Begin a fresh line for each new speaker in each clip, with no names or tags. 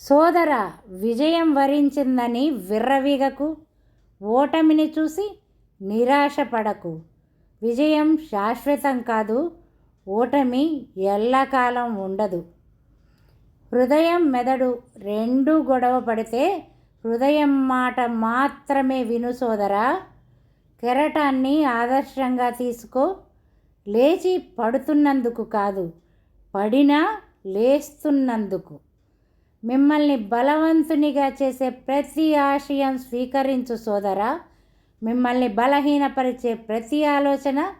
సోదర విజయం వరించిందని విర్రవీగకు ఓటమిని చూసి నిరాశపడకు. విజయం శాశ్వతం కాదు ఓటమి ఎల్లకాలం ఉండదు. హృదయం మెదడు రెండూ గొడవ పడితే హృదయం మాట మాత్రమే విను సోదరా. కెరటాన్ని ఆదర్శంగా తీసుకో. లేచి పడుతున్నందుకు కాదు పడినా లేస్తున్నందుకు. మిమ్మల్ని బలవంతునిగా చేసే ప్రతి ఆశయం స్వీకరించు సోదరా. మిమ్మల్ని బలహీనపరిచే ప్రతి ఆలోచన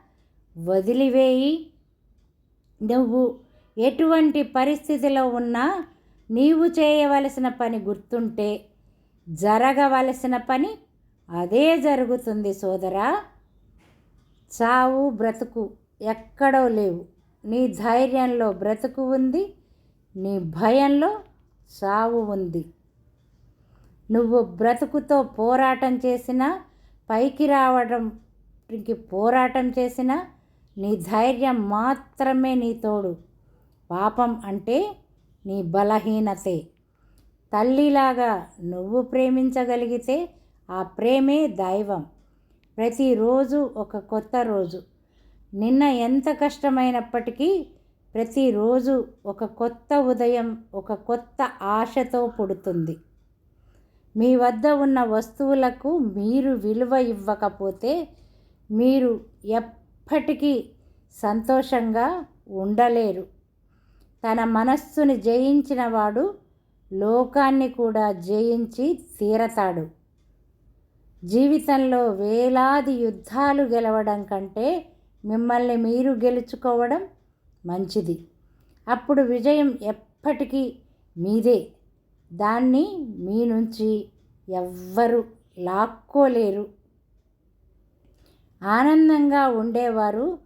వదిలివేయి. నువ్వు ఎటువంటి పరిస్థితిలో ఉన్నా నీవు చేయవలసిన పని గుర్తుంటే జరగవలసిన పని అదే జరుగుతుంది సోదరా. చావు బ్రతుకు ఎక్కడో లేవు. నీ ధైర్యంలో బ్రతుకు ఉంది. నీ భయంలో సావు ఉంది. నువ్వు బ్రతుకుతో పోరాటం చేసినా పైకి రావడంకి పోరాటం చేసినా నీ ధైర్యం మాత్రమే నీ తోడు. పాపం అంటే నీ బలహీనతే. తల్లిలాగా నువ్వు ప్రేమించగలిగితే ఆ ప్రేమే దైవం. ప్రతిరోజు ఒక కొత్త రోజు. నిన్న ఎంత కష్టమైనప్పటికీ ప్రతిరోజు ఒక కొత్త ఉదయం ఒక కొత్త ఆశతో పుడుతుంది. మీ వద్ద ఉన్న వస్తువులకు మీరు విలువ ఇవ్వకపోతే మీరు ఎప్పటికీ సంతోషంగా ఉండలేరు. తన మనస్సుని జయించిన వాడు లోకాన్ని కూడా జయించి తీరతాడు. జీవితంలో వేలాది యుద్ధాలు గెలవడం కంటే మిమ్మల్ని మీరు గెలుచుకోవడం మంచిది. అప్పుడు విజయం ఎప్పటికీ మీదే. దాన్ని మీ నుంచి ఎవ్వరు లాక్కోలేరు. ఆనందంగా ఉండేవారు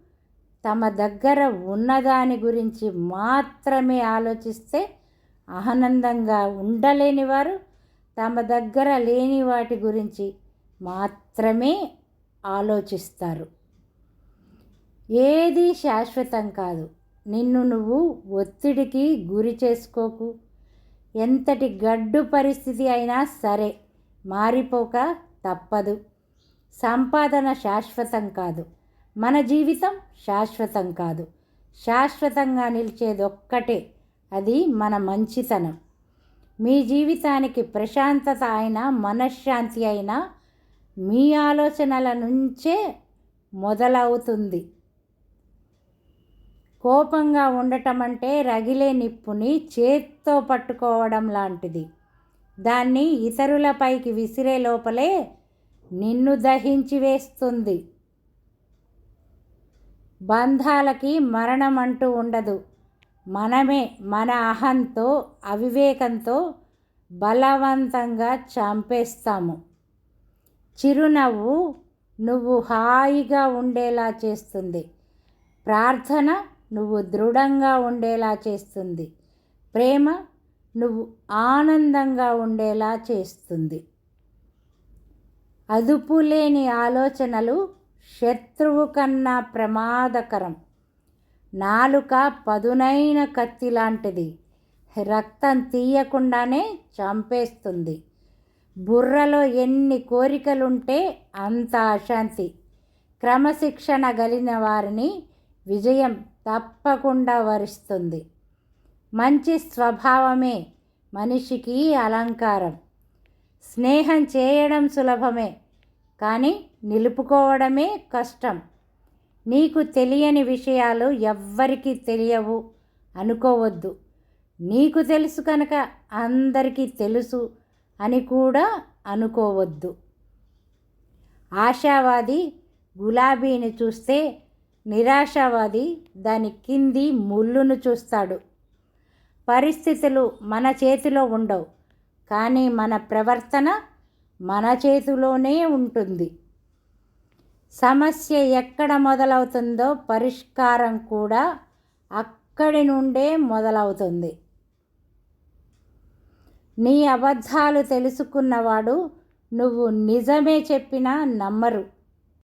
తమ దగ్గర ఉన్నదాని గురించి మాత్రమే ఆలోచిస్తే ఆనందంగా ఉండలేని వారు తమ దగ్గర లేని వాటి గురించి మాత్రమే ఆలోచిస్తారు. ఏది శాశ్వతం కాదు. నిన్ను నువ్వు ఒత్తిడికి గురి చేసుకోకు. ఎంతటి గడ్డు పరిస్థితి అయినా సరే మారిపోక తప్పదు. సంపాదన శాశ్వతం కాదు. మన జీవితం శాశ్వతం కాదు. శాశ్వతంగా నిలిచేది ఒక్కటే అది మన మంచితనం. మీ జీవితానికి ప్రశాంతత అయినా మనశ్శాంతి అయినా మీ ఆలోచనల నుంచే మొదలవుతుంది. కోపంగా ఉండటం అంటే రగిలే నిప్పుని చేత్తో పట్టుకోవడం లాంటిది. దాన్ని ఇతరులపైకి విసిరే లోపలే నిన్ను దహించి వేస్తుంది. బంధాలకి మరణం అంటూ ఉండదు. మనమే మన అహంతో అవివేకంతో బలవంతంగా చంపేస్తాము. చిరునవ్వు నువ్వు హాయిగా ఉండేలా చేస్తుంది. ప్రార్థన నువ్వు దృఢంగా ఉండేలా చేస్తుంది. ప్రేమ నువ్వు ఆనందంగా ఉండేలా చేస్తుంది. అదుపు లేని ఆలోచనలు శత్రువు కన్నా ప్రమాదకరం. నాలుక పదునైన కత్తి లాంటిది. రక్తం తీయకుండానే చంపేస్తుంది. బుర్రలో ఎన్ని కోరికలుంటే అంత అశాంతి. క్రమశిక్షణ గలిన వారిని విజయం తప్పకుండా వరిస్తుంది. మంచి స్వభావమే మనిషికి అలంకారం. స్నేహం చేయడం సులభమే కానీ నిలుపుకోవడమే కష్టం. నీకు తెలియని విషయాలు ఎవ్వరికీ తెలియవు అనుకోవద్దు. నీకు తెలుసు కనుక అందరికీ తెలుసు అని కూడా అనుకోవద్దు. ఆశావాది గులాబీని చూస్తే నిరాశావాది దాని కింది ముళ్ళును చూస్తాడు. పరిస్థితులు మన చేతిలో ఉండవు కానీ మన ప్రవర్తన మన చేతిలోనే ఉంటుంది. సమస్య ఎక్కడ మొదలవుతుందో పరిష్కారం కూడా అక్కడి నుండే మొదలవుతుంది. నీ అబద్ధాలు తెలుసుకున్నవాడు నువ్వు నిజమే చెప్పినా నమ్మరు.